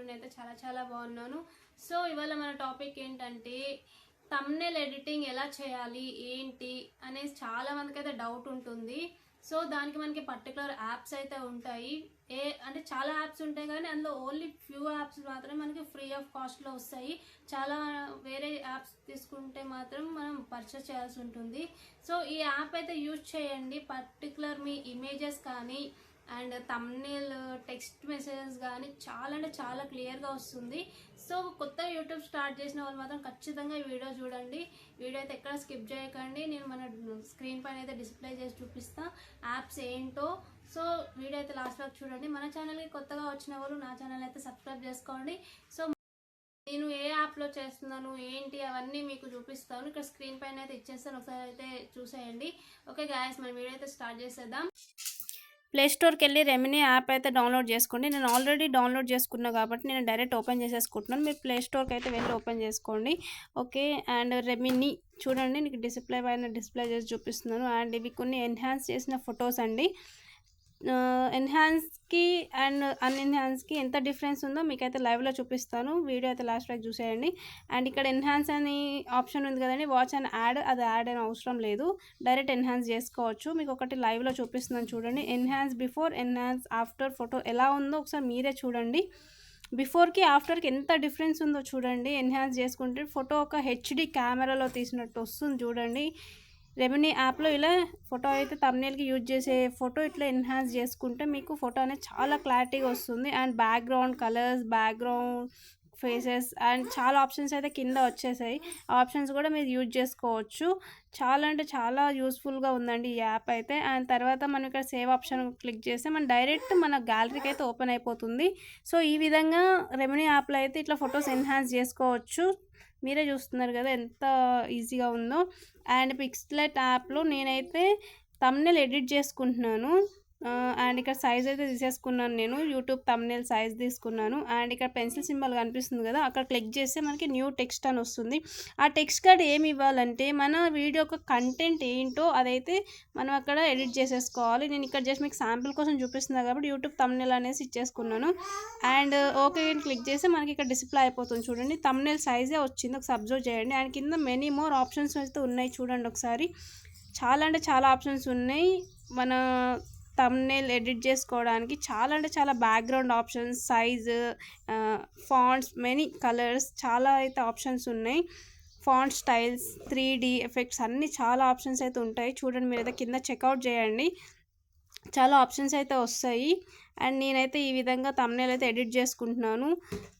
అందరూ నేనైతే చాలా చాలా బాగున్నాను. సో ఇవాళ మన టాపిక్ ఏంటంటే తమ్నెల్ ఎడిటింగ్ ఎలా చేయాలి ఏంటి అనేది చాలా మందికి అయితే డౌట్ ఉంటుంది. సో దానికి మనకి పర్టికులర్ యాప్స్ అయితే ఉంటాయి. ఏ అంటే చాలా యాప్స్ ఉంటాయి కానీ అందులో ఓన్లీ ఫ్యూ యాప్స్ మాత్రమే మనకి ఫ్రీ ఆఫ్ కాస్ట్లో వస్తాయి. చాలా వేరే యాప్స్ తీసుకుంటే మాత్రం మనం పర్చేస్ చేయాల్సి ఉంటుంది. సో ఈ యాప్ అయితే యూజ్ చేయండి. పర్టికులర్ మీ ఇమేజెస్ కానీ అండ్ తమ్నేల్ టెక్స్ట్ మెసేజెస్ కానీ చాలా అంటే చాలా క్లియర్గా వస్తుంది. సో కొత్త యూట్యూబ్ స్టార్ట్ చేసిన వాళ్ళు మాత్రం ఖచ్చితంగా ఈ వీడియో చూడండి. వీడియో అయితే ఎక్కడ స్కిప్ చేయకండి. నేను మన స్క్రీన్ పైన అయితే డిస్ప్లే చేసి చూపిస్తా. యాప్స్ ఏంటో. సో వీడియో అయితే లాస్ట్ వరకు చూడండి. మన ఛానల్కి కొత్తగా వచ్చిన వాళ్ళు నా ఛానల్ అయితే సబ్స్క్రైబ్ చేసుకోండి. సో నేను ఏ యాప్లో చేస్తున్నాను ఏంటి అవన్నీ మీకు చూపిస్తాను. ఇక్కడ స్క్రీన్ పైన అయితే ఇచ్చేస్తాను. ఒకసారి అయితే చూసేయండి. ఓకే గాయస్ మన వీడియో అయితే స్టార్ట్ చేసేద్దాం. ప్లే స్టోర్కి వెళ్ళి రెమినీ యాప్ అయితే డౌన్లోడ్ చేసుకోండి. నేను ఆల్రెడీ డౌన్లోడ్ చేసుకున్నా కాబట్టి నేను డైరెక్ట్ ఓపెన్ చేసేసుకుంటున్నాను. మీరు ప్లే స్టోర్కి అయితే వెళ్ళి ఓపెన్ చేసుకోండి. ఓకే అండ్ రెమినీ చూడండి నీకు డిస్ప్లే పైన డిస్ప్లే చేసి చూపిస్తున్నాను. అండ్ ఇవి కొన్ని ఎన్హాన్స్ చేసిన ఫొటోస్ అండి. ఎన్హాన్స్కి అండ్ అన్ఎన్హాన్స్కి ఎంత డిఫరెన్స్ ఉందో మీకైతే లైవ్లో చూపిస్తాను. వీడియో అయితే లాస్ట్ వరకు చూసేయండి. అండ్ ఇక్కడ ఎన్హాన్స్ అని ఆప్షన్ ఉంది కదండి వాచ్ అండ్ యాడ్ అది యాడ్ అని అవసరం లేదు. డైరెక్ట్ ఎన్హాన్స్ చేసుకోవచ్చు. మీకు ఒకటి లైవ్లో చూపిస్తున్నాను చూడండి. Enhance before enhance after photo ఎలా ఉందో ఒకసారి మీరే చూడండి. బిఫోర్కి ఆఫ్టర్కి ఎంత డిఫరెన్స్ ఉందో చూడండి. ఎన్హాన్స్ చేసుకుంటే ఫోటో ఒక హెచ్డి కెమెరాలో తీసినట్టు వస్తుంది చూడండి. రెవెన్యూ యాప్లో ఇలా ఫోటో అయితే తమ్నేల్కి యూజ్ చేసే ఫోటో ఇట్లా ఎన్హాన్స్ చేసుకుంటే మీకు ఫోటో అనేది చాలా క్లారిటీగా వస్తుంది. And background colours background faces and చాలా ఆప్షన్స్ అయితే కింద వచ్చేసాయి. ఆప్షన్స్ కూడా మీరు యూజ్ చేసుకోవచ్చు. చాలా అంటే చాలా యూస్ఫుల్గా ఉందండి ఈ యాప్ అయితే. అండ్ తర్వాత మనం ఇక్కడ సేవ్ ఆప్షన్ క్లిక్ చేస్తే మనం డైరెక్ట్ మన గ్యాలరీకి అయితే ఓపెన్ అయిపోతుంది. సో ఈ విధంగా రెవెన్యూ యాప్లో అయితే ఇట్లా ఫొటోస్ ఎన్హాన్స్ చేసుకోవచ్చు. మీరే చూస్తున్నారు కదా ఎంత ఈజీగా ఉందో. అండ్ పిక్స్లెట్ యాప్లో నేనైతే తమ్నెల్ ఎడిట్ చేసుకుంటున్నాను. అండ్ ఇక్కడ సైజ్ అయితే తీసేసుకున్నాను నేను. యూట్యూబ్ తమ్నేల్ సైజ్ తీసుకున్నాను. అండ్ ఇక్కడ పెన్సిల్ సింబల్ కనిపిస్తుంది కదా అక్కడ క్లిక్ చేస్తే మనకి న్యూ టెక్స్ట్ అని వస్తుంది. ఆ టెక్స్ట్ కార్డ్ ఏమి ఇవ్వాలంటే మన వీడియో యొక్క కంటెంట్ ఏంటో అదైతే మనం అక్కడ ఎడిట్ చేసేసుకోవాలి. నేను ఇక్కడ జస్ట్ మీకు శాంపిల్ కోసం చూపిస్తున్నా కాబట్టి యూట్యూబ్ తమ్నేల్ అనేసి ఇచ్చేసుకున్నాను. అండ్ ఓకే క్లిక్ చేస్తే మనకి ఇక్కడ డిస్ప్లే అయిపోతుంది చూడండి. తమ్నేల్ సైజే వచ్చింది ఒకసారి అబ్జర్వ్ చేయండి. అండ్ కింద మెనీ మోర్ ఆప్షన్స్ అయితే ఉన్నాయి చూడండి ఒకసారి. చాలా అంటే చాలా ఆప్షన్స్ ఉన్నాయి. మన తమ్నేల్ ఎడిట్ చేసుకోవడానికి చాలా అంటే చాలా background options size fonts many colours చాలా అయితే ఆప్షన్స్ ఉన్నాయి. Font styles three D effects అన్నీ చాలా ఆప్షన్స్ అయితే ఉంటాయి. చూడండి మీరు అయితే కింద చెక్అవుట్ చేయండి. చాలా ఆప్షన్స్ అయితే వస్తాయి. అండ్ నేనైతే ఈ విధంగా తమ్నేల్ అయితే ఎడిట్ చేసుకుంటున్నాను.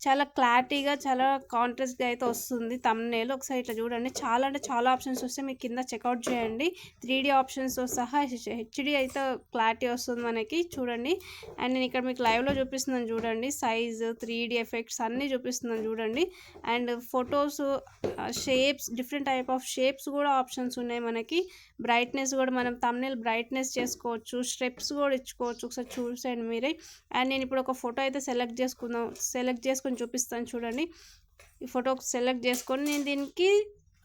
చాలా క్లారిటీగా చాలా కాంట్రాస్ట్గా అయితే వస్తుంది తమ్నేల్ ఒకసారి ఇట్లా చూడండి. చాలా అంటే చాలా ఆప్షన్స్ వస్తే మీకు కింద చెక్అవుట్ చేయండి. త్రీ డీ ఆప్షన్స్తో సహా హెచ్డి అయితే క్లారిటీ వస్తుంది మనకి. చూడండి. అండ్ నేను ఇక్కడ మీకు లైవ్లో చూపిస్తున్నాను చూడండి. సైజ్ త్రీ డీ ఎఫెక్ట్స్ అన్నీ చూపిస్తున్నాను చూడండి. And photos shapes different type of shapes కూడా ఆప్షన్స్ ఉన్నాయి మనకి. బ్రైట్నెస్ కూడా మనం తమ్నేల్ బ్రైట్నెస్ చేసుకోవచ్చు. స్టెప్స్ కూడా ఇచ్చుకోవచ్చు. ఒకసారి చూసేయండి మీరే. అండ్ నేను ఇప్పుడు ఒక ఫోటో అయితే సెలెక్ట్ చేసుకుందాం సెలెక్ట్ చేసుకొని చూపిస్తాను చూడండి. ఈ ఫోటో సెలెక్ట్ చేసుకొని నేను దీనికి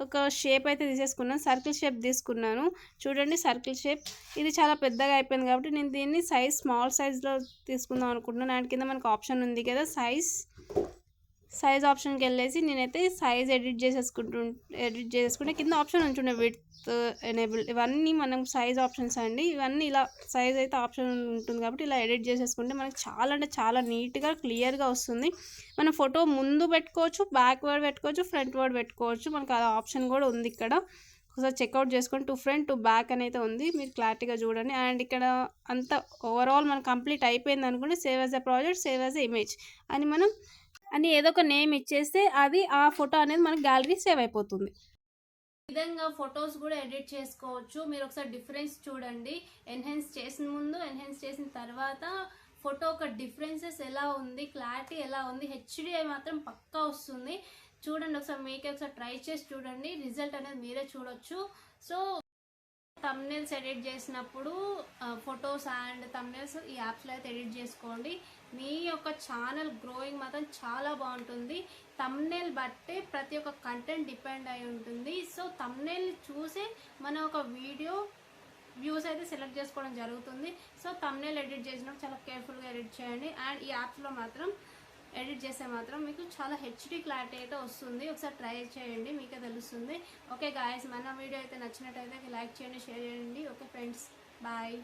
ఒక షేప్ అయితే తీసేసుకున్నాను సర్కిల్ షేప్ తీసుకున్నాను. చూడండి సర్కిల్ షేప్. ఇది చాలా పెద్దగా అయిపోయింది కాబట్టి నేను దీన్ని సైజ్ స్మాల్ సైజ్లో తీసుకుందాం అనుకుంటున్నాను. దాని కింద మనకు ఆప్షన్ ఉంది కదా సైజ్ సైజ్ ఆప్షన్కి వెళ్ళేసి నేనైతే సైజ్ ఎడిట్ చేసేసుకుంటు ఎడిట్ చేసుకుంటే కింద ఆప్షన్ ఉంటుండే విత్ ఎనేబుల్ ఇవన్నీ మనం సైజ్ ఆప్షన్స్ అండి. ఇవన్నీ ఇలా సైజ్ అయితే ఆప్షన్ ఉంటుంది కాబట్టి ఇలా ఎడిట్ చేసేసుకుంటే మనకి చాలా అంటే చాలా నీట్గా క్లియర్గా వస్తుంది. మనం ఫోటో ముందు పెట్టుకోవచ్చు బ్యాక్ వర్డ్ పెట్టుకోవచ్చు ఫ్రంట్ వర్డ్ పెట్టుకోవచ్చు. మనకు ఆ ఆప్షన్ కూడా ఉంది ఇక్కడ. ఒకసారి చెక్అవుట్ చేసుకొని టు ఫ్రంట్ టు బ్యాక్ అని అయితే ఉంది. మీరు క్లారిటీగా చూడండి. అండ్ ఇక్కడ అంత ఓవరాల్ మనం కంప్లీట్ అయిపోయింది అనుకుంటే save as a project save as a image అని మనం అని ఏదో ఒక నేమ్ ఇచ్చేస్తే అది ఆ ఫోటో అనేది మనకి గ్యాలరీ సేవ్ అయిపోతుంది. ఈ విధంగా ఫొటోస్ కూడా ఎడిట్ చేసుకోవచ్చు. మీరు ఒకసారి డిఫరెన్స్ చూడండి. ఎన్హెన్స్ చేసిన ముందు ఎన్హెన్స్ చేసిన తర్వాత ఫోటో ఒక డిఫరెన్సెస్ ఎలా ఉంది క్లారిటీ ఎలా ఉంది హెచ్డిఐ మాత్రం పక్కా వస్తుంది. చూడండి ఒకసారి మీకే ఒకసారి ట్రై చేసి చూడండి. రిజల్ట్ అనేది మీరే చూడొచ్చు. సో తమ్నేల్స్ ఎడిట్ చేసినప్పుడు ఫొటోస్ అండ్ తమ్నేల్స్ ఈ యాప్స్లో అయితే ఎడిట్ చేసుకోండి. మీ యొక్క ఛానల్ గ్రోయింగ్ మాత్రం చాలా బాగుంటుంది. తమ్నేల్ బట్టే ప్రతి ఒక్క కంటెంట్ డిపెండ్ అయి ఉంటుంది. సో తమ్నేల్ చూసే మన ఒక వీడియో వ్యూస్ అయితే సెలెక్ట్ చేసుకోవడం జరుగుతుంది. సో తమ్నేల్ ఎడిట్ చేసినప్పుడు చాలా కేర్ఫుల్గా ఎడిట్ చేయండి. అండ్ ఈ యాప్స్లో మాత్రం ఎడిట్ చేస్తే మాత్రం మీకు చాలా హెచ్డి క్లారిటీ అయితే వస్తుంది. ఒకసారి ట్రై చేయండి మీకే తెలుస్తుంది. ఓకే గాయస్ మన వీడియో అయితే నచ్చినట్టయితే లైక్ చేయండి షేర్ చేయండి. Okay friends bye